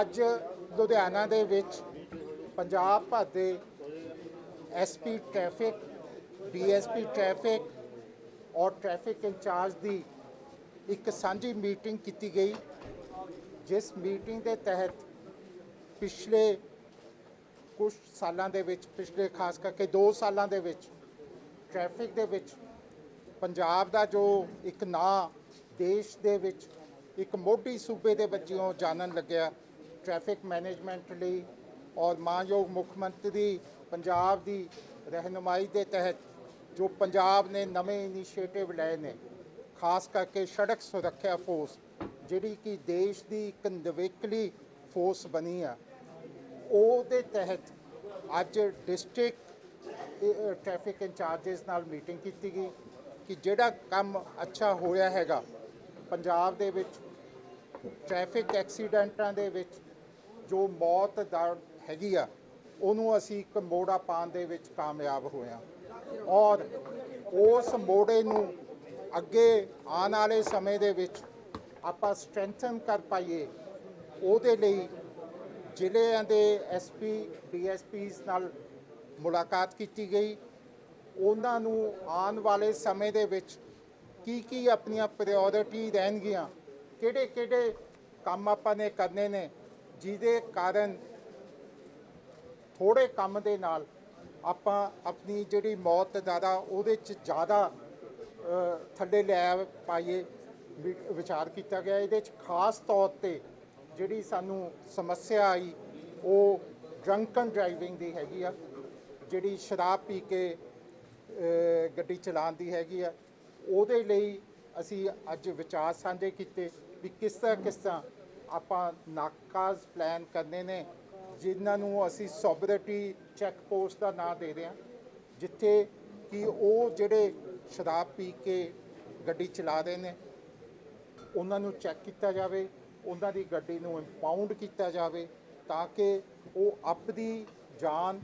ਅੱਜ ਲੁਧਿਆਣਾ ਦੇ ਵਿੱਚ ਪੰਜਾਬ ਭਰ ਦੇ ਐਸਪੀ ਟ੍ਰੈਫਿਕ ਡੀਐਸਪੀ ਟ੍ਰੈਫਿਕ ਔਰ ਟ੍ਰੈਫਿਕ ਇੰਚਾਰਜ ਦੀ ਇੱਕ ਸਾਂਝੀ ਮੀਟਿੰਗ ਕੀਤੀ ਗਈ, ਜਿਸ ਮੀਟਿੰਗ ਦੇ ਤਹਿਤ ਪਿਛਲੇ ਕੁਝ ਸਾਲਾਂ ਦੇ ਵਿੱਚ, ਪਿਛਲੇ ਖਾਸ ਕਰਕੇ 2 ਸਾਲਾਂ ਦੇ ਵਿੱਚ ਟ੍ਰੈਫਿਕ ਦੇ ਵਿੱਚ ਪੰਜਾਬ ਦਾ ਜੋ ਇੱਕ ਨਾਂ ਦੇਸ਼ ਦੇ ਵਿੱਚ ਇੱਕ ਮੋਢੀ ਸੂਬੇ ਦੇ ਵਜੋਂ ਜਾਣਨ ਲੱਗਿਆ ਟ੍ਰੈਫਿਕ ਮੈਨੇਜਮੈਂਟ ਲਈ ਔਰ ਮਾਨਯੋਗ ਮੁੱਖ ਮੰਤਰੀ ਪੰਜਾਬ ਦੀ ਰਹਿਨੁਮਾਈ ਦੇ ਤਹਿਤ ਜੋ ਪੰਜਾਬ ਨੇ ਨਵੇਂ ਇਨੀਸ਼ੀਏਟਿਵ ਲਏ ਨੇ, ਖਾਸ ਕਰਕੇ ਸੜਕ ਸੁਰੱਖਿਆ ਫੋਰਸ ਜਿਹੜੀ ਕਿ ਦੇਸ਼ ਦੀ ਇੱਕ ਨਵੇਕਲੀ ਫੋਰਸ ਬਣੀ ਆ, ਉਹਦੇ ਤਹਿਤ ਅੱਜ ਡਿਸਟ੍ਰਿਕਟ ਟ੍ਰੈਫਿਕ ਇੰਚਾਰਜਸ ਨਾਲ ਮੀਟਿੰਗ ਕੀਤੀ ਗਈ ਕਿ ਜਿਹੜਾ ਕੰਮ ਅੱਛਾ ਹੋਇਆ ਹੈਗਾ, ਪੰਜਾਬ ਦੇ ਵਿੱਚ ਟ੍ਰੈਫਿਕ ਐਕਸੀਡੈਂਟਾਂ ਦੇ ਵਿੱਚ ਜੋ ਮੌਤ ਦਾ ਹੈਗੀ ਆ, ਉਹਨੂੰ ਅਸੀਂ ਇੱਕ ਮੋੜਾ ਪਾਉਣ ਦੇ ਵਿੱਚ ਕਾਮਯਾਬ ਹੋਇਆ ਔਰ ਉਸ ਮੋੜੇ ਨੂੰ ਅੱਗੇ ਆਉਣ ਵਾਲੇ ਸਮੇਂ ਦੇ ਵਿੱਚ ਆਪਾਂ ਸਟਰੈਂਥਨ ਕਰ ਪਾਈਏ, ਉਹਦੇ ਲਈ ਜ਼ਿਲ੍ਹਿਆਂ ਦੇ ਐਸਪੀ ਡੀਐਸਪੀਸ ਨਾਲ ਮੁਲਾਕਾਤ ਕੀਤੀ ਗਈ। ਉਹਨਾਂ ਨੂੰ ਆਉਣ ਵਾਲੇ ਸਮੇਂ ਦੇ ਵਿੱਚ ਕੀ ਕੀ ਆਪਣੀਆਂ ਪ੍ਰਾਇੋਰਟੀ ਰਹਿਣਗੀਆਂ ਕਿਹੜੇ ਕਿਹੜੇ ਕੰਮ ਆਪਾਂ ਨੇ ਕਰਨੇ ਨੇ ਜਿਹਦੇ ਕਾਰਨ ਥੋੜੇ ਕੰਮ ਦੇ ਨਾਲ ਆਪਾਂ ਆਪਣੀ ਜਿਹੜੀ ਮੌਤ ਦਾਦਾ ਉਹਦੇ ਚ ਜ਼ਿਆਦਾ ਥੱਲੇ ਲੈ ਪਾਈਏ ਵਿਚਾਰ ਕੀਤਾ ਗਿਆ। ਇਹਦੇ ਚ ਖਾਸ ਤੌਰ ਤੇ ਜਿਹੜੀ ਸਾਨੂੰ ਸਮੱਸਿਆ ਆਈ, ਉਹ ਡਰੰਕਨ ਡਰਾਈਵਿੰਗ ਦੀ ਹੈਗੀ ਆ, ਜਿਹੜੀ ਸ਼ਰਾਬ ਪੀ ਕੇ ਗੱਡੀ ਚਲਾਉਣ ਦੀ ਹੈਗੀ ਆ। ਉਹਦੇ ਲਈ ਅਸੀਂ ਅੱਜ ਵਿਚਾਰ ਸਾਂਝੇ ਕੀਤੇ ਵੀ ਕਿਸ ਤਰ੍ਹਾਂ ਕਿਸ ਤਰ੍ਹਾਂ ਆਪਾਂ ਨਾਕਾਜ਼ ਪਲਾਨ ਕਰਨੇ ਨੇ, ਜਿਨ੍ਹਾਂ ਨੂੰ ਅਸੀਂ ਸੋਬਰਿਟੀ ਚੈੱਕ ਪੋਸਟ ਦਾ ਨਾਂ ਦੇ ਰਹੇ ਹਾਂ, ਜਿੱਥੇ ਕਿ ਉਹ ਜਿਹੜੇ ਸ਼ਰਾਬ ਪੀ ਕੇ ਗੱਡੀ ਚਲਾ ਰਹੇ ਨੇ, ਉਹਨਾਂ ਨੂੰ ਚੈੱਕ ਕੀਤਾ ਜਾਵੇ, ਉਹਨਾਂ ਦੀ ਗੱਡੀ ਨੂੰ ਇੰਪਾਊਂਡ ਕੀਤਾ ਜਾਵੇ, ਤਾਂ ਕਿ ਉਹ ਆਪਣੀ ਜਾਨ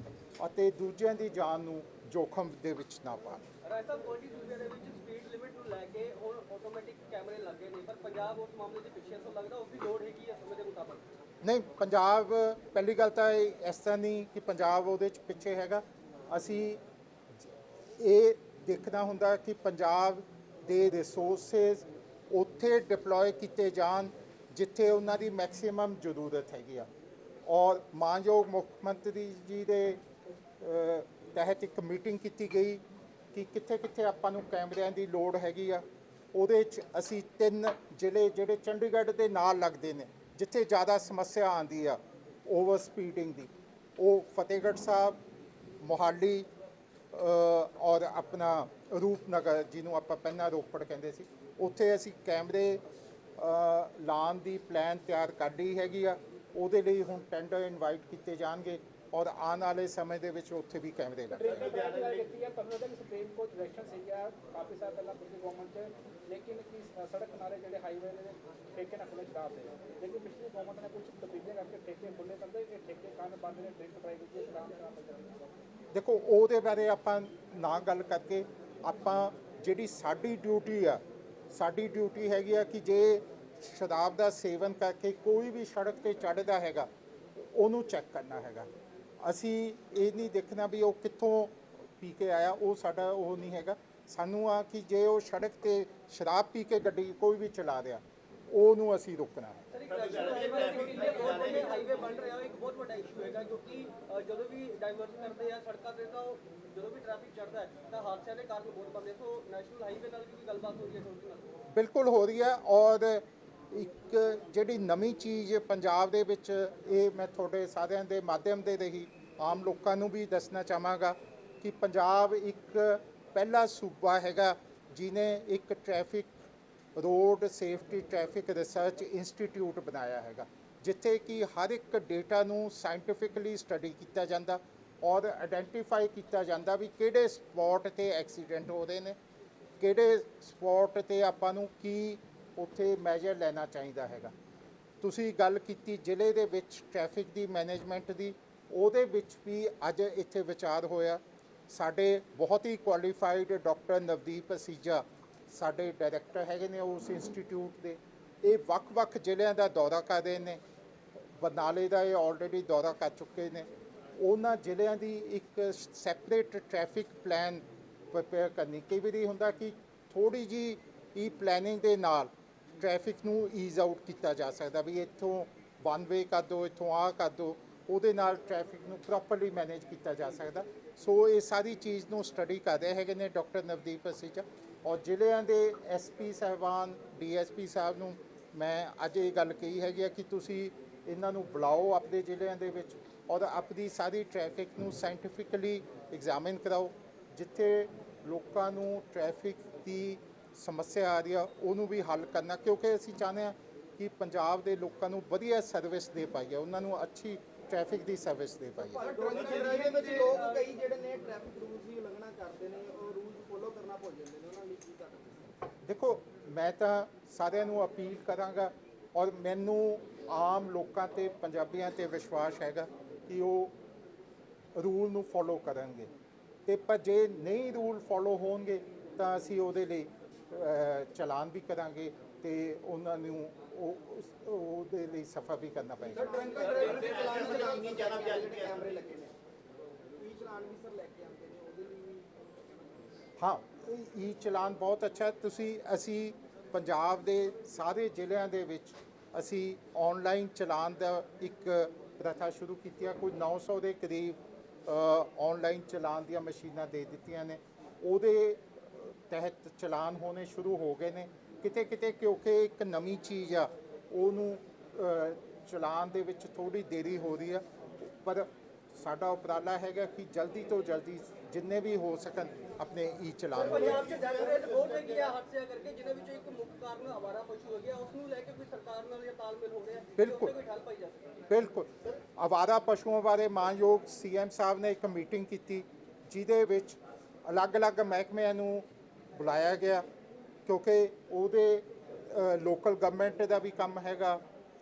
ਅਤੇ ਦੂਜਿਆਂ ਦੀ ਜਾਨ ਨੂੰ ਜੋਖਮ ਦੇ ਵਿੱਚ ਨਾ ਪਾਉਣ ਰਾਜ ਸਾਹਿਬ ਕੋਈ ਸੂਬੇ ਦੇ ਵਿੱਚ ਲੈ ਕੇ ਹੁਣ ਆਟੋਮੈਟਿਕ ਕੈਮਰੇ ਲੱਗੇ ਨੇ, ਪਰ ਪੰਜਾਬ ਉਸ ਮਾਮਲੇ 'ਚ ਪਿੱਛੇ ਤੋਂ ਲੱਗਦਾ ਉਸ ਦੀ ਲੋੜ ਹੈਗੀ ਹੈ ਸਮੇਂ ਦੇ ਮੁਤਾਬਕ? ਨਹੀਂ, ਪੰਜਾਬ, ਪਹਿਲੀ ਗੱਲ ਤਾਂ ਇਸ ਤਰ੍ਹਾਂ ਨਹੀਂ ਕਿ ਪੰਜਾਬ ਉਹਦੇ ਚ ਪਿੱਛੇ ਹੈਗਾ। ਅਸੀਂ ਇਹ ਦੇਖਣਾ ਹੁੰਦਾ ਕਿ ਪੰਜਾਬ ਦੇ ਰਿਸੋਰਸਸ ਉੱਥੇ ਡਿਪਲੋਏ ਕੀਤੇ ਜਾਣ ਜਿੱਥੇ ਉਹਨਾਂ ਦੀ ਮੈਕਸਿਮਮ ਜ਼ਰੂਰਤ ਹੈਗੀ ਆ। ਔਰ ਮਾਨਯੋਗ ਮੁੱਖ ਮੰਤਰੀ ਜੀ ਦੇ ਤਹਿਤ ਇੱਕ ਮੀਟਿੰਗ ਕੀਤੀ ਗਈ। ਕਿ ਕਿੱਥੇ ਕਿੱਥੇ ਆਪਾਂ ਨੂੰ ਕੈਮਰਿਆਂ ਦੀ ਲੋੜ ਹੈਗੀ ਆ, ਉਹਦੇ 'ਚ ਅਸੀਂ ਤਿੰਨ ਜ਼ਿਲ੍ਹੇ ਜਿਹੜੇ ਚੰਡੀਗੜ੍ਹ ਦੇ ਨਾਲ ਲੱਗਦੇ ਨੇ, ਜਿੱਥੇ ਜ਼ਿਆਦਾ ਸਮੱਸਿਆ ਆਉਂਦੀ ਆ ਓਵਰ ਸਪੀਡਿੰਗ ਦੀ। ਉਹ ਫਤਿਹਗੜ੍ਹ ਸਾਹਿਬ, ਮੋਹਾਲੀ ਔਰ ਆਪਣਾ ਰੂਪਨਗਰ, ਜਿਹਨੂੰ ਆਪਾਂ ਪਹਿਲਾਂ ਰੋਪੜ ਕਹਿੰਦੇ ਸੀ। ਉੱਥੇ ਅਸੀਂ ਕੈਮਰੇ ਲਾਉਣ ਦੀ ਪਲਾਨ ਤਿਆਰ ਕਰ ਲਈ ਹੈਗੀ ਆ। ਉਹਦੇ ਲਈ ਹੁਣ ਟੈਂਡਰ ਇਨਵਾਈਟ ਕੀਤੇ ਜਾਣਗੇ। ਔਰ ਆਉਣ ਵਾਲੇ ਸਮੇਂ ਦੇ ਵਿੱਚ ਉੱਥੇ ਵੀ ਕੈਮਰੇ ਲੱਗਣਗੇ ਟ੍ਰੇਨ ਦੀ ਗੱਲ ਕੀਤੀ ਹੈ ਤੁਹਾਨੂੰ ਲੱਗਦਾ ਕਿ ਸੁਪਰੀਮ ਕੋਰਟ ਡਾਇਰੈਕਸ਼ਨ ਸੀਗਾ ਕਾਫੀ ਸਾਲ ਪਹਿਲਾਂ ਪਿਛਲੀ ਗਵਰਨਮੈਂਟ 'ਚ ਲੇਕਿਨ ਕਿ ਸੜਕ ਕਿਨਾਰੇ ਜਿਹੜੇ ਹਾਈਵੇ ਨੇ ਠੇਕੇ ਨਾ ਖੁੱਲੇ ਸ਼ਰਾਬ ਦੇ ਲੇਕਿਨ ਪਿਛਲੀ ਗਵਰਨਮੈਂਟ ਨੇ ਕੁਝ ਤਬਦੀਲੀਆਂ ਕਰਕੇ ਠੇਕੇ ਖੁੱਲੇ ਕਰਦੇ ਇਹ ਠੇਕੇ ਕਾਰਨ ਬੰਦ ਨੇ ਦੀ ਸ਼ਰਾਬ ਸ਼ਰਾਬ ਦਾ ਚੱਲਦਾ ਦੇਖੋ ਉਹਦੇ ਬਾਰੇ ਆਪਾਂ ਨਾ ਗੱਲ ਕਰਕੇ ਆਪਾਂ ਜਿਹੜੀ ਸਾਡੀ ਡਿਊਟੀ ਆ ਸਾਡੀ ਡਿਊਟੀ ਹੈਗੀ ਆ ਕਿ ਜੇ ਸ਼ਰਾਬ ਦਾ ਸੇਵਨ ਕਰਕੇ ਕੋਈ ਵੀ ਸੜਕ ਤੇ ਚੜ੍ਹਦਾ ਹੈਗਾ ਉਹਨੂੰ ਚੈੱਕ ਕਰਨਾ ਹੈਗਾ। ਅਸੀਂ ਇਹ ਨਹੀਂ ਦੇਖਣਾ ਵੀ ਉਹ ਕਿੱਥੋਂ ਪੀ ਕੇ ਆਇਆ ਉਹ ਸਾਡਾ ਉਹ ਨਹੀਂ ਹੈਗਾ। ਸਾਨੂੰ ਆ ਕਿ ਜੇ ਉਹ ਸੜਕ ਤੇ ਸ਼ਰਾਬ ਪੀ ਕੇ ਗੱਡੀ ਕੋਈ ਵੀ ਚਲਾ ਰਿਹਾ ਉਹਨੂੰ ਅਸੀਂ ਰੋਕਣਾ ਹੈ। ਸਰ ਇੱਕ ਨੈਸ਼ਨਲ ਹਾਈਵੇ ਦੇ ਇੰਡੀਆ ਬਹੁਤ ਵੱਡੇ ਹਾਈਵੇ ਬਣ ਰਿਹਾ ਉਹ ਇੱਕ ਬਹੁਤ ਵੱਡਾ ਇਸ਼ੂ ਹੈਗਾ ਕਿਉਂਕਿ ਅ, ਜਦੋਂ ਵੀ ਡਾਈਵਰਟ ਕਰਦੇ ਆ ਸੜਕਾਂ ਤੇ ਤਾਂ ਉਹ ਜਦੋਂ ਵੀ ਟ੍ਰੈਫਿਕ ਚੜਦਾ ਹੈ ਤਾਂ ਹਾਦਸਿਆਂ ਦੇ ਕਾਰਨ ਬਹੁਤ ਬਣਦੇ ਸੋ ਨੈਸ਼ਨਲ ਹਾਈਵੇ ਨਾਲ ਵੀ ਕੋਈ ਗੱਲਬਾਤ ਹੋ ਰਹੀ ਹੈ ਤੁਹਾਡੇ ਨਾਲ? ਬਿਲਕੁਲ ਹੋ ਰਹੀ ਹੈ ਔਰ ਇੱਕ ਜਿਹੜੀ ਨਵੀਂ ਚੀਜ਼ ਪੰਜਾਬ ਦੇ ਵਿੱਚ ਇਹ ਮੈਂ ਤੁਹਾਡੇ ਸਾਰਿਆਂ ਦੇ ਮਾਧਿਅਮ ਦੇ ਰਹੀ ਆਮ ਲੋਕਾਂ ਨੂੰ ਵੀ ਦੱਸਣਾ ਚਾਹਾਂਗਾ ਕਿ ਪੰਜਾਬ ਇੱਕ ਪਹਿਲਾ ਸੂਬਾ ਹੈਗਾ ਜਿਨੇ ਇੱਕ traffic road safety traffic research institute ਬਣਾਇਆ ਹੈਗਾ, ਜਿੱਥੇ ਕਿ ਹਰ ਇੱਕ ਡੇਟਾ ਨੂੰ ਸਾਇੰਟੀਫਿਕਲੀ ਸਟੱਡੀ ਕੀਤਾ ਜਾਂਦਾ ਔਰ ਆਇਡੈਂਟੀਫਾਈ ਕੀਤਾ ਜਾਂਦਾ ਵੀ ਕਿਹੜੇ ਸਪੌਟ ਤੇ ਐਕਸੀਡੈਂਟ ਹੋ ਰਹੇ ਨੇ, ਕਿਹੜੇ ਸਪੌਟ ਤੇ ਆਪਾਂ ਨੂੰ ਕੀ ਉੱਥੇ ਮੈਜਰ ਲੈਣਾ ਚਾਹੀਦਾ ਹੈਗਾ। ਤੁਸੀਂ ਗੱਲ ਕੀਤੀ ਜ਼ਿਲ੍ਹੇ ਦੇ ਵਿੱਚ ਟ੍ਰੈਫਿਕ ਦੀ ਮੈਨੇਜਮੈਂਟ ਦੀ ਉਹਦੇ ਵਿੱਚ ਵੀ ਅੱਜ ਇੱਥੇ ਵਿਚਾਰ ਹੋਇਆ। ਸਾਡੇ ਬਹੁਤ ਹੀ ਕੁਆਲੀਫਾਈਡ ਡਾਕਟਰ ਨਵਦੀਪ ਸੀਜਾ, ਸਾਡੇ ਡਾਇਰੈਕਟਰ ਹੈਗੇ ਨੇ ਉਸ ਇੰਸਟੀਚਿਊਟ ਦੇ। ਇਹ ਵੱਖ-ਵੱਖ ਜ਼ਿਲ੍ਹਿਆਂ ਦਾ ਦੌਰਾ ਕਰ ਰਹੇ ਨੇ। ਬਰਨਾਲੇ ਦਾ ਇਹ ਆਲਰੇਡੀ ਦੌਰਾ ਕਰ ਚੁੱਕੇ ਨੇ। ਉਹਨਾਂ ਜ਼ਿਲ੍ਹਿਆਂ ਦੀ ਇੱਕ ਸੈਪਰੇਟ ਟ੍ਰੈਫਿਕ ਪਲਾਨ ਪ੍ਰਪੇਅਰ ਕਰਨੀ। ਕਈ ਵਾਰੀ ਹੁੰਦਾ ਕਿ ਥੋੜੀ ਜੀ ਹੀ ਪਲੈਨਿੰਗ ਦੇ ਨਾਲ ਟ੍ਰੈਫਿਕ ਨੂੰ ਈਜ਼ ਆਊਟ ਕੀਤਾ ਜਾ ਸਕਦਾ ਵੀ ਇੱਥੋਂ ਵਨ ਵੇ ਕਰ ਦਿਓ, ਇੱਥੋਂ ਆਹ ਕਰ ਦਿਓ। ਉਹਦੇ ਨਾਲ ਟ੍ਰੈਫਿਕ ਨੂੰ ਪ੍ਰੋਪਰਲੀ ਮੈਨੇਜ ਕੀਤਾ ਜਾ ਸਕਦਾ। ਸੋ ਇਹ ਸਾਰੀ ਚੀਜ਼ ਨੂੰ ਸਟੱਡੀ ਕਰ ਰਹੇ ਹੈਗੇ ਨੇ ਡਾਕਟਰ ਨਵਦੀਪ ਅਸੀਜਾ ਔਰ ਜ਼ਿਲ੍ਹਿਆਂ ਦੇ ਐਸਪੀ ਸਾਹਿਬਾਨ ਡੀਐਸਪੀ ਸਾਹਿਬ ਨੂੰ ਮੈਂ ਅੱਜ ਇਹ ਗੱਲ ਕਹੀ ਹੈਗੀ ਆ ਕਿ ਤੁਸੀਂ ਇਹਨਾਂ ਨੂੰ ਬੁਲਾਓ ਆਪਣੇ ਜ਼ਿਲ੍ਹਿਆਂ ਦੇ ਵਿੱਚ ਔਰ ਆਪਣੀ ਸਾਰੀ ਟ੍ਰੈਫਿਕ ਨੂੰ ਸਾਇੰਟੀਫਿਕਲੀ ਐਗਜ਼ਾਮਿਨ ਕਰਾਓ। ਜਿੱਥੇ ਲੋਕਾਂ ਨੂੰ ਟ੍ਰੈਫਿਕ ਦੀ ਸਮੱਸਿਆ ਆ ਰਹੀ ਆ, ਉਹਨੂੰ ਵੀ ਹੱਲ ਕਰਨਾ। ਕਿਉਂਕਿ ਅਸੀਂ ਚਾਹੁੰਦੇ ਹਾਂ ਕਿ ਪੰਜਾਬ ਦੇ ਲੋਕਾਂ ਨੂੰ ਵਧੀਆ ਸਰਵਿਸ ਦੇ ਪਾਈਏ। ਉਹਨਾਂ ਨੂੰ ਅੱਛੀ ਟ੍ਰੈਫਿਕ ਦੀ ਸਰਵਿਸ ਦੇ ਡਰਾਈਵਿੰਗ ਵਿੱਚ ਲੋਕ ਕਈ ਜਿਹੜੇ ਨੇ ਟ੍ਰੈਫਿਕ ਰੂਲਸ ਦੀ ਉਲੰਘਣਾ ਕਰਦੇ ਨੇ ਉਹ ਰੂਲਸ ਫੋਲੋ ਕਰਨਾ ਭੁੱਲ ਜਾਂਦੇ ਨੇ ਉਹਨਾਂ ਲਈ ਕੀ ਤੁਹਾਡਾ ਦੇਖੋ ਮੈਂ ਤਾਂ ਸਾਰਿਆਂ ਨੂੰ ਅਪੀਲ ਕਰਾਂਗਾ ਔਰ ਮੈਨੂੰ ਆਮ ਲੋਕਾਂ ਤੇ ਪੰਜਾਬੀਆਂ ਤੇ ਵਿਸ਼ਵਾਸ ਹੈਗਾ ਕਿ ਉਹ ਰੂਲ ਨੂੰ ਫੋਲੋ ਕਰਨਗੇ। ਤੇ ਪਰ ਜੇ ਨਹੀਂ ਰੂਲ ਫੋਲੋ ਹੋਣਗੇ ਤਾਂ ਅਸੀਂ ਉਹਦੇ ਲਈ ਚਲਾਨ ਵੀ ਕਰਾਂਗੇ ਤੇ ਉਹਨਾਂ ਨੂੰ ਉਹ ਉਸ- ਉਹਦੇ ਲਈ ਸਫਾ ਵੀ ਕਰਨਾ ਪਏਗਾ। ਡਰਿੰਕ ਡਰਾਈਵਰ ਦੇ ਚਲਾਨ ਚਲਾਨ ਨਹੀਂ ਜ਼ਿਆਦਾ ਜਿਹੜੇ ਕੈਮਰੇ ਲੱਗੇ ਨੇ? ਕੀ ਚਲਾਨ ਵੀ ਸਰ ਲੈ ਕੇ ਆਉਂਦੇ ਨੇ ਉਹਦੇ ਲਈ ਵੀ ਹਾਂ? ਇਹ ਚਲਾਨ ਬਹੁਤ ਅੱਛਾ ਹੈ। ਤੁਸੀਂ ਅਸੀਂ ਪੰਜਾਬ ਦੇ ਸਾਰੇ ਜ਼ਿਲ੍ਹਿਆਂ ਦੇ ਵਿੱਚ ਅਸੀਂ ਆਨਲਾਈਨ ਚਲਾਨ ਦਾ ਇੱਕ ਪ੍ਰਥਾ ਸ਼ੁਰੂ ਕੀਤੀ ਹੈ ਕੋਈ 900 ਦੇ ਕਰੀਬ ਆਨਲਾਈਨ ਚਲਾਨ ਦੀਆਂ ਮਸ਼ੀਨਾਂ ਦੇ ਦਿੱਤੀਆਂ ਨੇ। ਉਹਦੇ ਤਹਿਤ ਚਲਾਨ ਹੋਣੇ ਸ਼ੁਰੂ ਹੋ ਗਏ ਨੇ। ਕਿਤੇ ਕਿਤੇ ਕਿਉਂਕਿ ਇੱਕ ਨਵੀਂ ਚੀਜ਼ ਆ ਉਹਨੂੰ ਚਲਾਨ ਦੇ ਵਿੱਚ ਥੋੜੀ ਦੇਰੀ ਹੋ ਰਹੀ ਆ ਪਰ ਸਾਡਾ ਉਪਰਾਲਾ ਹੈਗਾ ਕਿ ਜਲਦੀ ਤੋਂ ਜਲਦੀ ਜਿੰਨੇ ਵੀ ਹੋ ਸਕਣ ਆਪਣੇ ਈ ਚਲਾਨ। ਪੰਜਾਬ 'ਚ ਡੈਥ ਰੇਟ ਬਹੁਤ ਹੈਗੀ ਆ ਹਾਦਸਿਆਂ ਕਰਕੇ ਜਿਹਦੇ ਵਿੱਚੋਂ ਇੱਕ ਮੁੱਖ ਕਾਰਨ ਆਵਾਰਾ ਪਸ਼ੂ ਹੋ ਗਿਆ ਉਸ ਨੂੰ ਲੈ ਕੇ ਕੋਈ ਸਰਕਾਰ ਨਾਲ ਜਾਂ ਤਾਲਮੇਲ ਹੋ ਰਿਹਾ ਬਿਲਕੁਲ। ਉੱਤੇ ਕੋਈ ਠੱਲ ਪਾਈ ਜਾ ਸਕੇ ਬਿਲਕੁਲ ਆਵਾਰਾ ਪਸ਼ੂਆਂ ਬਾਰੇ ਮਾਨਯੋਗ ਸੀਐਮ ਸਾਹਿਬ ਨੇ ਇੱਕ ਮੀਟਿੰਗ ਕੀਤੀ ਜਿਹਦੇ ਵਿੱਚ ਅਲੱਗ-ਅਲੱਗ ਮਹਿਕਮਿਆਂ ਨੂੰ ਬੁਲਾਇਆ ਗਿਆ ਕਿਉਂਕਿ ਉਹਦੇ ਲੋਕਲ ਗਵਰਨਮੈਂਟ ਦਾ ਵੀ ਕੰਮ ਹੈਗਾ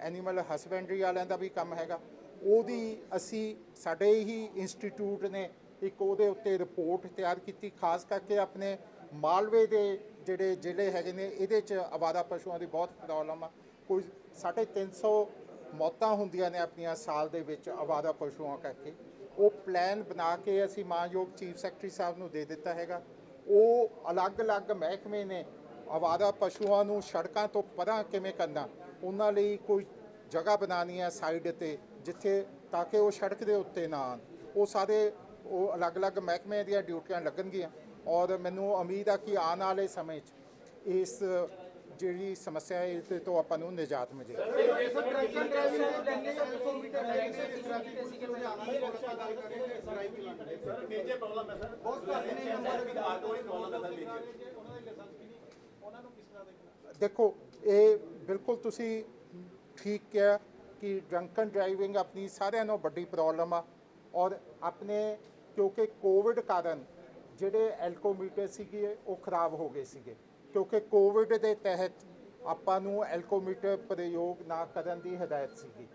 ਐਨੀਮਲ ਹਸਬੈਂਡਰੀ ਵਾਲਿਆਂ ਦਾ ਵੀ ਕੰਮ ਹੈਗਾ। ਉਹਦੀ ਅਸੀਂ, ਸਾਡੇ ਹੀ ਇੰਸਟੀਚਿਊਟ ਨੇ ਇੱਕ ਉਹਦੇ ਉੱਤੇ ਰਿਪੋਰਟ ਤਿਆਰ ਕੀਤੀ, ਖਾਸ ਕਰਕੇ ਆਪਣੇ ਮਾਲਵੇ ਦੇ ਜਿਹੜੇ ਜ਼ਿਲ੍ਹੇ ਹੈਗੇ ਨੇ, ਇਹਦੇ 'ਚ ਆਵਾਰਾ ਪਸ਼ੂਆਂ ਦੀ ਬਹੁਤ ਪ੍ਰੋਬਲਮ ਆ। ਕੋਈ ਸਾਢੇ ਤਿੰਨ ਸੌ ਮੌਤਾਂ ਹੁੰਦੀਆਂ ਨੇ ਆਪਣੀਆਂ ਸਾਲ ਦੇ ਵਿੱਚ ਆਵਾਰਾ ਪਸ਼ੂਆਂ ਕਰਕੇ। ਉਹ ਪਲਾਨ ਬਣਾ ਕੇ ਅਸੀਂ ਮਾਨਯੋਗ ਚੀਫ ਸੈਕਟਰੀ ਸਾਹਿਬ ਨੂੰ ਦੇ ਦਿੱਤਾ ਹੈਗਾ। ਉਹ ਅਲੱਗ-ਅਲੱਗ ਮਹਿਕਮੇ ਨੇ ਆਵਾਰਾ ਪਸ਼ੂਆਂ ਨੂੰ ਸੜਕਾਂ ਤੋਂ ਪਰਾਂ ਕਿਵੇਂ ਕਰਨਾ? ਉਹਨਾਂ ਲਈ ਕੋਈ ਜਗ੍ਹਾ ਬਣਾਉਣੀ ਹੈ ਸਾਈਡ ਤੇ ਜਿੱਥੇ ਤਾਂ ਕਿ ਉਹ ਸੜਕ ਦੇ ਉੱਤੇ ਨਾ ਆਉਣ। ਉਹ ਸਾਰੇ ਉਹ ਅਲੱਗ-ਅਲੱਗ ਮਹਿਕਮੇ ਦੀਆਂ ਡਿਊਟੀਆਂ ਲੱਗਣਗੀਆਂ ਔਰ ਮੈਨੂੰ ਉਮੀਦ ਆ ਕਿ ਆਉਣ ਵਾਲੇ ਸਮੇਂ 'ਚ ਇਸ ਜਿਹੜੀ ਸਮੱਸਿਆ ਹੈ ਇਸ ਤੋਂ ਆਪਾਂ ਨੂੰ ਨਿਜਾਤ ਮਿਲੇਗੀ ਮੇਜਰ ਪ੍ਰੋਬਲਮ ਹੈ ਸਰ। ਬਹੁਤ ਘੱਟ ਨੇ ਨੰਬਰ ਆਟੋ ਦੀ ਦੇਖੋ, ਇਹ ਬਿਲਕੁਲ ਤੁਸੀਂ ਠੀਕ ਕਿਹਾ ਕਿ ਡਰੰਕਨ ਡਰਾਈਵਿੰਗ ਆਪਣੀ ਸਾਰਿਆਂ ਨਾਲੋਂ ਵੱਡੀ ਪ੍ਰੋਬਲਮ ਆ ਔਰ ਆਪਣੇ ਕਿਉਂਕਿ ਕੋਵਿਡ ਕਾਰਨ ਜਿਹੜੇ ਐਲਕੋਮੀਟਰ ਸੀਗੇ, ਉਹ ਖਰਾਬ ਹੋ ਗਏ ਸੀਗੇ। ਕਿਉਂਕਿ ਕੋਵਿਡ ਦੇ ਤਹਿਤ ਆਪਾਂ ਨੂੰ ਐਲਕੋਮੀਟਰ ਪ੍ਰਯੋਗ ਨਾ ਕਰਨ ਦੀ ਹਦਾਇਤ ਸੀਗੀ।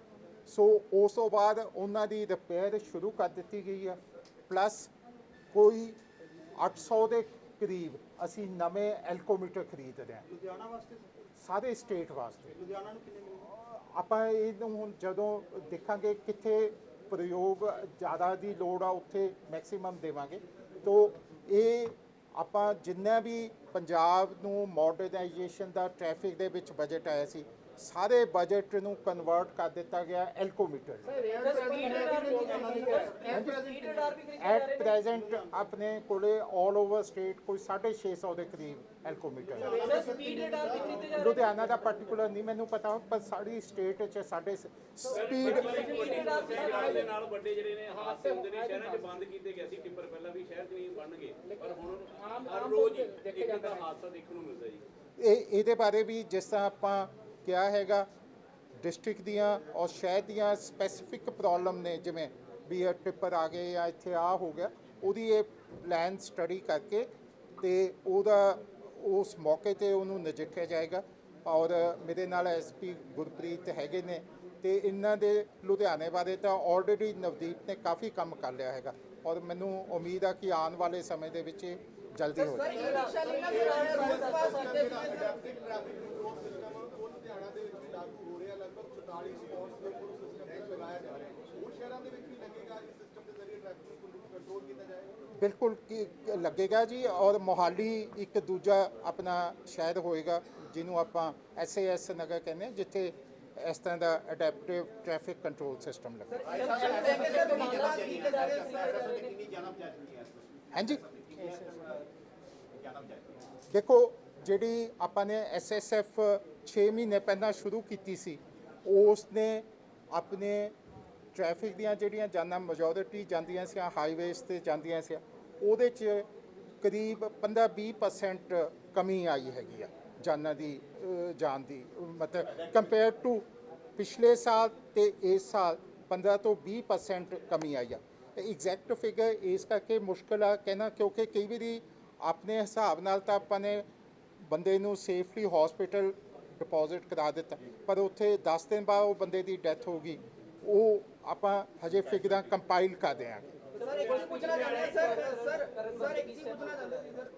ਸੋ ਉਸ ਤੋਂ ਬਾਅਦ ਉਹਨਾਂ ਦੀ ਰਿਪੇਅਰ ਸ਼ੁਰੂ ਕਰ ਦਿੱਤੀ ਗਈ ਆ। ਪਲੱਸ ਕੋਈ 800 ਦੇ ਕਰੀਬ ਅਸੀਂ ਨਵੇਂ ਐਲਕੋਮੀਟਰ ਖਰੀਦ ਰਹੇ ਹਾਂ। ਲੁਧਿਆਣਾ ਵਾਸਤੇ ਸਾਰੇ? ਸਟੇਟ ਵਾਸਤੇ। ਲੁਧਿਆਣਾ ਨੂੰ ਕਿੰਨੇ ਮਿਲਣਗੇ? ਆਪਾਂ ਇਹਨੂੰ ਹੁਣ ਜਦੋਂ ਦੇਖਾਂਗੇ ਕਿੱਥੇ ਪ੍ਰਯੋਗ ਜ਼ਿਆਦਾ ਦੀ ਲੋੜ ਆ ਉੱਥੇ ਮੈਕਸਿਮਮ ਦੇਵਾਂਗੇ। ਤੋਂ ਇਹ ਆਪਾਂ ਜਿੰਨਾ ਵੀ ਪੰਜਾਬ ਨੂੰ ਮਾਡਰਨਾਈਜੇਸ਼ਨ ਦਾ ਟ੍ਰੈਫਿਕ ਦੇ ਵਿੱਚ ਬਜਟ ਆਇਆ ਸੀ ਸਾਰੇ ਬਜਟ ਨੂੰ ਕਨਵਰਟ ਕਰ ਦਿੱਤਾ ਗਿਆ ਐਲਕੋਮੀਟਰ ਐਟ ਪ੍ਰੈਜ਼ੈਂਟ ਆਪਣੇ ਕੋਲੇ 올 ਓਵਰ ਸਟੇਟ ਕੋਈ 650 ਦੇ ਕਰੀਬ ਐਲਕੋਮੀਟਰ ਹੈ। ਲੁਧਿਆਣਾ ਦਾ ਪਾਰਟਿਕੂਲਰ ਨਹੀਂ ਮੈਨੂੰ ਪਤਾ ਪਰ ਸਾਡੀ ਸਟੇਟ 'ਚ ਸਾਡੇ ਸਪੀਡ ਦੇ ਨਾਲ ਵੱਡੇ ਜਿਹੜੇ ਨੇ ਹਾਦਸੇ ਹੁੰਦੇ ਨੇ ਸ਼ਹਿਰਾਂ 'ਚ ਬੰਦ ਕੀਤੇ ਗਏ ਸੀ ਟਿੱਪਰ ਪਹਿਲਾਂ ਵੀ ਸ਼ਹਿਰ 'ਚ ਨਹੀਂ ਬਣਨਗੇ ਪਰ ਹੁਣ ਆਮ- ਹਰ ਆਮ ਰੋਜ਼ ਤੌਰ ਤੇ ਦੇਖਿਆ ਇੱਕ ਜਾਂਦਾ ਦਾ ਹੈ। ਹਾਦਸਾ ਦੇਖਣ ਨੂੰ ਮਿਲਦਾ ਜੀ। ਇਹ ਇਹਦੇ ਬਾਰੇ ਵੀ ਜਿਸ ਤਰ੍ਹਾਂ ਆਪਾਂ ਕਿਹਾ ਹੈਗਾ ਡਿਸਟ੍ਰਿਕਟ ਦੀਆਂ ਔਰ ਸ਼ਹਿਰ ਦੀਆਂ ਸਪੈਸੀਫਿਕ ਪ੍ਰੋਬਲਮ ਨੇ ਜਿਵੇਂ ਵੀ ਇਹ ਟਿੱਪਰ ਆ ਗਏ ਜਾਂ ਇੱਥੇ ਆ ਹੋ ਗਿਆ ਉਹਦੀ ਇਹ ਪਲਾਨ ਸਟੱਡੀ ਕਰਕੇ ਤੇ ਉਹਦਾ ਉਸ ਮੌਕੇ ਤੇ ਉਹਨੂੰ ਨਜਿੱਠਿਆ ਜਾਏਗਾ ਔਰ ਮੇਰੇ ਨਾਲ ਐਸਪੀ ਗੁਰਪ੍ਰੀਤ ਹੈਗੇ ਨੇ ਤੇ ਇਹਨਾਂ ਦੇ ਲੁਧਿਆਣੇ ਬਾਰੇ ਤਾਂ ਆਲਰੇਡੀ ਨਵਦੀਪ ਨੇ ਕਾਫੀ ਕੰਮ ਕਰ ਲਿਆ ਹੈਗਾ ਔਰ ਮੈਨੂੰ ਉਮੀਦ ਆ ਕਿ ਆਉਣ ਵਾਲੇ ਸਮੇਂ ਦੇ ਵਿੱਚ ਇਹ ਜਲਦੀ ਹੋ ਜਾਏਗਾ ਟ੍ਰੈਫਿਕ ਕੰਟਰੋਲ ਸਿਸਟਮ ਉਹ ਲੁਧਿਆਣਾ ਦੇ ਵਿੱਚ ਵੀ ਲਾਗੂ ਹੋ ਰਿਹਾ ਲਗਭਗ 44 ਸਪੌਟਸ ਦੇ ਉੱਪਰ ਸਿਸਟਮ ਇਸ ਸਿਸਟਮ ਦੇ ਜ਼ਰੀਏ ਟ੍ਰੈਫਿਕ ਨੂੰ ਕੰਟਰੋਲ ਕੀਤਾ ਜਾਏਗਾ ਬਿਲਕੁਲ ਕੀ ਲੱਗੇਗਾ ਜੀ ਔਰ ਮੋਹਾਲੀ ਇੱਕ ਦੂਜਾ ਆਪਣਾ ਸ਼ਹਿਰ ਹੋਏਗਾ ਜਿਹਨੂੰ ਆਪਾਂ ਐਸਏਐਸ ਨਗਰ ਕਹਿੰਦੇ ਹਾਂ ਜਿੱਥੇ ਇਸ ਤਰ੍ਹਾਂ ਦਾ ਅਡੈਪਟਿਵ ਟ੍ਰੈਫਿਕ ਕੰਟਰੋਲ ਸਿਸਟਮ ਲੱਗੇ ਕਿੰਨੀ ਜਾਣਾ ਚਾਹੀਦੀ ਹੈ? ਹਾਂਜੀ। ਦੇਖੋ ਜਿਹੜੀ ਆਪਾਂ ਨੇ ਐਸਐਸਐਫ 6 ਮਹੀਨੇ ਪਹਿਲਾਂ ਸ਼ੁਰੂ ਕੀਤੀ ਸੀ ਉਸ ਨੇ ਆਪਣੇ ਟ੍ਰੈਫਿਕ ਦੀਆਂ ਜਿਹੜੀਆਂ ਜਾਨਾਂ ਮੈਜੋਰਿਟੀ ਜਾਂਦੀਆਂ ਸੀ ਹਾਈਵੇਜ਼ ਤੇ ਜਾਂਦੀਆਂ ਸੀ ਉਹਦੇ 'ਚ ਕਰੀਬ 15-20% ਕਮੀ ਆਈ ਹੈਗੀ ਆ ਜਾਨਾਂ ਦੀ ਅਹ, ਜਾਨ ਦੀ। ਮਤਲਬ ਕੰਪੇਅਰ ਟੂ ਪਿਛਲੇ ਸਾਲ ਤੇ ਇਸ ਸਾਲ 15 ਤੋਂ 20% ਕਮੀ ਆਈ ਆ। ਐਗਜ਼ੈਕਟ ਫਿਗਰ ਇਸ ਕਰਕੇ ਮੁਸ਼ਕਲ ਆ ਕਹਿਣਾ ਕਿਉਂਕਿ ਕਈ ਵਾਰੀ ਆਪਣੇ ਹਿਸਾਬ ਨਾਲ ਤਾਂ ਆਪਾਂ ਨੇ ਬੰਦੇ ਨੂੰ ਸੇਫਲੀ ਹਸਪੀਟਲ ਡਿਪੋਜ਼ਿਟ ਕਰਾ ਦਿੱਤਾ। ਪਰ ਉੱਥੇ 10 ਦਿਨ ਬਾਅਦ ਉਹ ਬੰਦੇ ਦੀ ਡੈਥ ਹੋ ਗਈ। ਉਹ ਆਪਾਂ ਹਜੇ ਫਿਗਰਾਂ ਕੰਪਾਈਲ ਕਰ ਦਿਆਂਗੇ ਸਰ ਇੱਕ ਚੀਜ਼ ਪੁੱਛਣਾ ਚਾਹੁੰਦੇ ਸਰ ਸਰ ਸਰ ਇੱਕ ਚੀਜ਼ ਪੁੱਛਣਾ ਚਾਹੁੰਦੇ ਸੀ ਸਰ?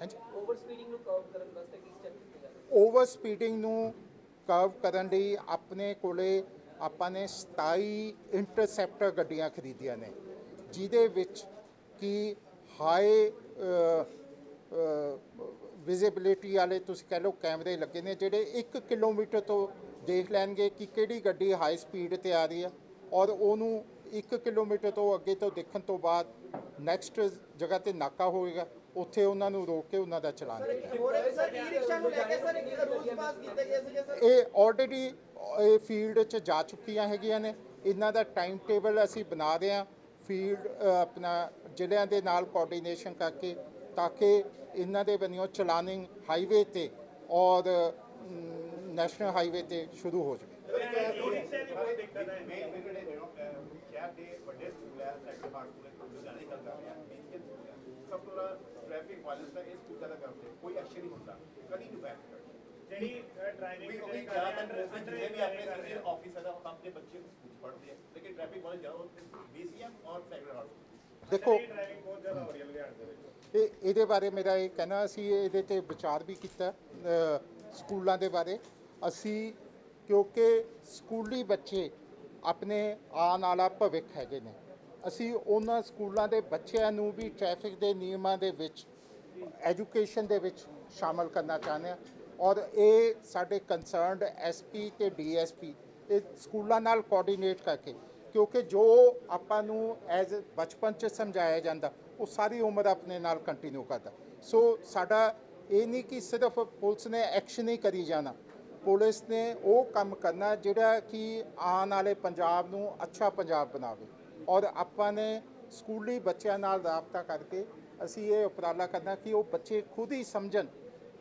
ਹਾਂਜੀ। ਓਵਰ ਸਪੀਡਿੰਗ ਨੂੰ ਕਰਵ ਕਰਨ ਵਾਸਤੇ ਕੀ ਸਟੈਪ ਕੀਤੇ ਜਾ ਰਹੇ ਓਵਰ ਸਪੀਡਿੰਗ ਨੂੰ ਕਰਵ ਕਰਨ ਲਈ ਆਪਣੇ ਕੋਲੇ ਆਪਾਂ ਨੇ 27 ਇੰਟਰਸੈਪਟਰ ਗੱਡੀਆਂ ਖਰੀਦੀਆਂ ਨੇ ਜਿਹਦੇ ਵਿੱਚ ਕੀ ਹਾਈ ਵਿਜ਼ਿਬਿਲਿਟੀ ਵਾਲੇ ਤੁਸੀਂ ਕਹਿ ਲਓ ਕੈਮਰੇ ਲੱਗੇ ਨੇ ਜਿਹੜੇ 1 ਕਿਲੋਮੀਟਰ ਤੋਂ ਦੇਖ ਲੈਣਗੇ ਕਿ ਕਿਹੜੀ ਗੱਡੀ ਹਾਈ ਸਪੀਡ ਤੇ ਆ ਰਹੀ ਆ ਔਰ ਉਹਨੂੰ 1 ਕਿਲੋਮੀਟਰ ਤੋਂ ਅੱਗੇ ਤੋਂ ਦੇਖਣ ਤੋਂ ਬਾਅਦ ਨੈਕਸਟ ਜਗ੍ਹਾ ਤੇ ਨਾਕਾ ਹੋਏਗਾ ਉੱਥੇ ਉਹਨਾਂ ਨੂੰ ਰੋਕ ਕੇ ਉਹਨਾਂ ਦਾ ਚਲਾਨ ਇਹ ਆਲਰੇਡੀ ਇਹ ਫੀਲਡ 'ਚ ਜਾ ਚੁੱਕੀਆਂ ਹੈਗੀਆਂ ਨੇ। ਇਹਨਾਂ ਦਾ ਟਾਈਮ ਟੇਬਲ ਅਸੀਂ ਬਣਾ ਰਹੇ ਹਾਂ। ਫੀਲਡ ਆਪਣਾ ਜ਼ਿਲ੍ਹਿਆਂ ਦੇ ਨਾਲ ਕੋਆਰਡੀਨੇਸ਼ਨ ਕਰਕੇ ਤਾਂ ਕਿ ਇਹਨਾਂ ਦੇ ਬੰਨਿਓ ਚਲਾਨਿੰਗ ਹਾਈਵੇ ਤੇ ਔਰ ਨੈਸ਼ਨਲ ਹਾਈਵੇ ਤੇ ਸ਼ੁਰੂ ਹੋ ਜਾਵੇ ਦੇ ਦੀ ਸਭ ਤੋਂ ਟ੍ਰੈਫਿਕ ਵਾਇਲੈਂਸ ਦਾ ਇਹ ਸਕੂਲ ਜ਼ਿਆਦਾ ਕਰਦੇ ਕੋਈ ਐਕਸ਼ਨ ਨਹੀਂ ਹੁੰਦਾ ਕਦੀ ਨਹੀਂ ਬੈਕ ਜਿਹੜੀ ਡਰਾਈਵਿੰਗ ਵੀ ਉਹ ਵੀ ਜ਼ਿਆਦਾਤਰ ਜਿੰਨੇ ਵੀ ਆਪਣੇ ਸੀਨੀਅਰ ਆਫਿਸਰ ਹੈ ਉਹ ਆਪਣੇ ਬੱਚੇ ਸਕੂਲ ਪੜ੍ਹਦੇ ਆ। ਲੇਕਿਨ ਟ੍ਰੈਫਿਕ ਵਾਲੇ ਜ਼ਿਆਦਾ ਬੀਸੀਐਮ ਔਰ ਸੈਕਟਰ ਦੇਖੋ, ਇਹ ਇਹਦੇ ਬਾਰੇ ਮੇਰਾ ਇਹ ਕਹਿਣਾ, ਅਸੀਂ ਇਹਦੇ ਤੇ ਵਿਚਾਰ ਵੀ ਕੀਤਾ ਸਕੂਲਾਂ ਦੇ ਬਾਰੇ। ਅਸੀਂ, ਕਿਉਂਕਿ ਸਕੂਲੀ ਬੱਚੇ ਆਪਣੇ ਆਉਣ ਵਾਲਾ ਭਵਿੱਖ ਹੈਗੇ ਨੇ। ਅਸੀਂ ਉਹਨਾਂ ਸਕੂਲਾਂ ਦੇ ਬੱਚਿਆਂ ਨੂੰ ਵੀ ਟ੍ਰੈਫਿਕ ਦੇ ਨਿਯਮਾਂ ਦੇ ਵਿੱਚ ਐਜੂਕੇਸ਼ਨ ਦੇ ਵਿੱਚ ਸ਼ਾਮਲ ਕਰਨਾ ਚਾਹੁੰਦੇ ਹਾਂ। ਔਰ ਇਹ ਸਾਡੇ ਕੰਸਰਨਡ ਐਸਪੀ ਤੇ ਡੀਐਸਪੀ ਇਹ ਸਕੂਲਾਂ ਨਾਲ ਕੋਆਰਡੀਨੇਟ ਕਰਕੇ ਕਿਉਂਕਿ ਜੋ ਆਪਾਂ ਨੂੰ ਐਜ਼ ਬਚਪਨ ਚ ਸਮਝਾਇਆ ਜਾਂਦਾ, ਉਹ ਸਾਰੀ ਉਮਰ ਆਪਣੇ ਨਾਲ ਕੰਟੀਨਿਊ ਕਰਦਾ। ਸੋ ਸਾਡਾ ਇਹ ਨਹੀਂ ਕਿ ਸਿਰਫ ਪੁਲਿਸ ਨੇ ਐਕਸ਼ਨ ਹੀ ਕਰੀ ਜਾਣਾ। ਪੁਲਿਸ ਨੇ ਉਹ ਕੰਮ ਕਰਨਾ ਜਿਹੜਾ ਕਿ ਆਉਣ ਵਾਲੇ ਪੰਜਾਬ ਨੂੰ ਅੱਛਾ ਪੰਜਾਬ ਬਣਾਵੇ। ਔਰ ਆਪਾਂ ਨੇ ਸਕੂਲੀ ਬੱਚਿਆਂ ਨਾਲ ਰਾਬਤਾ ਕਰਕੇ ਅਸੀਂ ਇਹ ਉਪਰਾਲਾ ਕਰਨਾ ਕਿ ਉਹ ਬੱਚੇ ਖੁਦ ਹੀ ਸਮਝਣ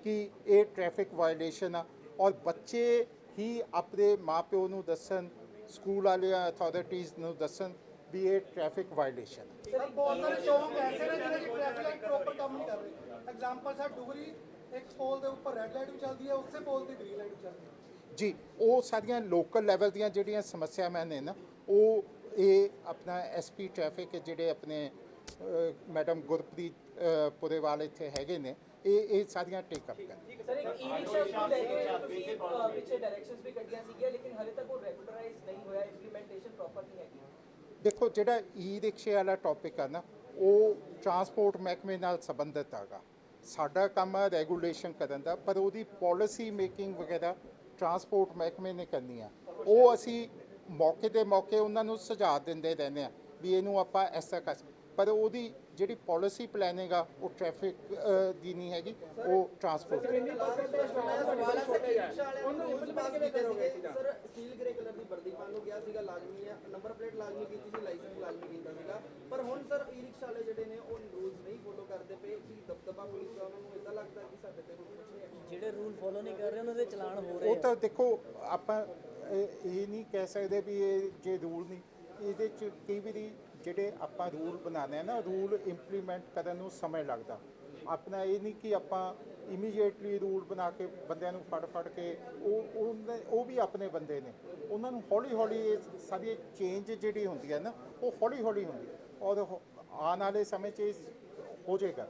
ਕਿ ਇਹ ਟ੍ਰੈਫਿਕ ਵਾਇਲੇਸ਼ਨ ਆ। ਔਰ ਬੱਚੇ ਹੀ ਆਪਣੇ ਮਾਪਿਓ ਨੂੰ ਦੱਸਣ ਸਕੂਲ ਵਾਲਿਆਂ ਅਥਾਰਟੀਜ਼ ਨੂੰ ਦੱਸਣ ਵੀ ਇਹ ਟ੍ਰੈਫਿਕ ਵਾਇਲੇਸ਼ਨ ਹੈ। ਸਰ ਬਹੁਤ ਸਾਰੇ ਚੌਂਕ ਐਸੇ ਨੇ ਜਿਹੜੇ ਟ੍ਰੈਫਿਕ ਲਾਈਟ ਪ੍ਰੋਪਰ ਕੰਮ ਨਹੀਂ ਕਰ ਰਹੇ। ਐਗਜ਼ਾਮਪਲ ਸਰ ਡੁਗਰੀ ਇੱਕ ਪੋਲ ਦੇ ਉੱਪਰ ਰੈੱਡ ਲਾਈਟ ਵੀ ਚੱਲਦੀ ਹੈ ਉਸੇ ਪੋਲ ਤੇ ਗ੍ਰੀਨ ਲਾਈਟ ਵੀ ਚੱਲਦੀ ਹੈ। ਜੀ ਉਹ ਸਾਰੀਆਂ ਲੋਕਲ ਲੈਵਲ ਦੀਆਂ ਜਿਹੜੀਆਂ ਸਮੱਸਿਆਵਾਂ ਨੇ ਨਾ ਉਹ ਇਹ ਆਪਣਾ ਐਸਪੀ ਟ੍ਰੈਫਿਕ ਜਿਹੜੇ ਆਪਣੇ ਮੈਡਮ ਗੁਰਪ੍ਰੀਤ ਪੁਰੇਵਾਲ ਇੱਥੇ ਹੈਗੇ ਨੇ ਇਹ ਇਹ ਸਾਰੀਆਂ ਟੇਕ ਅਪ ਕਰ ਸਰ ਇੱਕ ਈ ਰਿਕਸ਼ਾ ਨੂੰ ਲੈ ਕੇ ਤੁਸੀਂ ਅ, ਪਿੱਛੇ ਡਾਇਰੈਕਸ਼ਨਸ ਵੀ ਕੱਢੀਆਂ ਸੀਗੀਆਂ ਲੇਕਿਨ ਹਲੇ ਤੱਕ ਉਹ ਰੈਗੂਲਰਾਈਜ਼ ਨਹੀਂ ਹੋਇਆ ਇੰਪਲੀਮੈਂਟੇਸ਼ਨ ਪ੍ਰੋਪਰ ਨਹੀਂ ਹੈਗੀ ਦੇਖੋ ਜਿਹੜਾ ਈ ਰਿਕਸ਼ੇ ਵਾਲਾ ਟੌਪਿਕ ਆ ਨਾ ਉਹ ਟਰਾਂਸਪੋਰਟ ਮਹਿਕਮੇ ਨਾਲ ਸੰਬੰਧਿਤ ਹੈਗਾ। ਸਾਡਾ ਕੰਮ ਹੈ ਰੈਗੂਲੇਸ਼ਨ ਕਰਨ ਦਾ ਪਰ ਉਹਦੀ ਪਾਲਿਸੀ ਮੇਕਿੰਗ ਵਗੈਰਾ ਟਰਾਂਸਪੋਰਟ ਮਹਿਕਮੇ ਨੇ ਕਰਨੀ ਆ। ਉਹ ਅਸੀਂ ਮੌਕੇ ਦੇ ਮੌਕੇ ਉਹਨਾਂ ਨੂੰ ਸੁਝਾਅ ਦਿੰਦੇ ਰਹਿੰਦੇ ਆ ਵੀ ਇਹਨੂੰ ਆਪਾਂ ਐਸਾ ਕਰ ਪਰ ਉਹਦੀ ਜਿਹੜੀ ਪਾਲਿਸੀ ਪਲੈਨਿੰਗ ਆ ਉਹ ਟ੍ਰੈਫਿਕ ਦੀ ਨਹੀਂ ਹੈਗੀ ਉਹ ਟਰਾਂਸਪੋਰਟ ਸਵਾਲ ਹੈ ਸਰ ਈ ਰਿਕਸ਼ਾ ਵਾਲਿਆਂ ਨੇ ਰੂਲਸ ਪਾਸ ਕੀਤੇ ਸੀਗੇ ਸਰ ਸਟੀਲ ਗ੍ਰੇ ਕਲਰ ਦੀ ਵਰਦੀ ਪਾਉਣ ਨੂੰ ਕਿਹਾ ਸੀਗਾ ਲਾਜ਼ਮੀ ਹੈ ਨੰਬਰ ਪਲੇਟ ਲਾਜ਼ਮੀ ਕੀਤੀ ਸੀ ਲਾਇਸੈਂਸ ਲਾਜ਼ਮੀ ਕੀਤਾ ਸੀਗਾ। ਪਰ ਹੁਣ ਸਰ ਈ ਰਿਕਸ਼ਾ ਵਾਲੇ ਜਿਹੜੇ ਨੇ ਉਹ ਰੂਲਸ ਨਹੀਂ ਫੋਲੋ ਕਰਦੇ ਪਏ। ਕਿ ਦਬਦਬਾ ਪੁਲਿਸ ਦਾ ਉਹਨਾਂ ਨੂੰ ਇਦਾਂ ਲੱਗਦਾ ਕਿ ਸਾਡੇ ਤੇ ਹੁਣ ਕੁਝ ਨਹੀਂ action ਜਿਹੜੇ ਰੂਲ ਫੋਲੋ ਨਹੀਂ ਕਰ ਰਹੇ ਉਹਨਾਂ ਦੇ ਚਲਾਨ ਹੋ ਉਹ ਤਾਂ ਦੇਖੋ ਆਪਾਂ ਇਹ ਇਹ ਨਹੀਂ ਕਹਿ ਸਕਦੇ ਵੀ ਇਹ ਜੇ ਰੂਲ ਨਹੀਂ ਇਹਦੇ ਚ ਕਈ ਵਾਰੀ ਜਿਹੜੇ ਆਪਾਂ ਰੂਲ ਬਣਾਉਂਦੇ ਆ ਨਾ ਰੂਲ ਇੰਪਲੀਮੈਂਟ ਕਰਨ ਨੂੰ ਸਮਾਂ ਲੱਗਦਾ। ਆਪਣਾ ਇਹ ਨਹੀਂ ਕਿ ਆਪਾਂ ਇਮੀਡੀਏਟਲੀ ਰੂਲ ਬਣਾ ਕੇ ਬੰਦਿਆਂ ਨੂੰ ਫੜ ਫੜ ਕੇ ਉਹ ਉਹ ਵੀ ਆਪਣੇ ਬੰਦੇ ਨੇ। ਉਹਨਾਂ ਨੂੰ ਹੌਲੀ ਹੌਲੀ ਇਹ ਸਾਰੀ ਚੇਂਜ ਜਿਹੜੀ ਹੁੰਦੀ ਹੈ ਨਾ, ਉਹ ਹੌਲੀ ਹੌਲੀ ਹੁੰਦੀ ਹੈ। ਔਰ ਆਉਣ ਵਾਲੇ ਸਮੇਂ 'ਚ ਇਹ ਹੋ ਜਾਏਗਾ।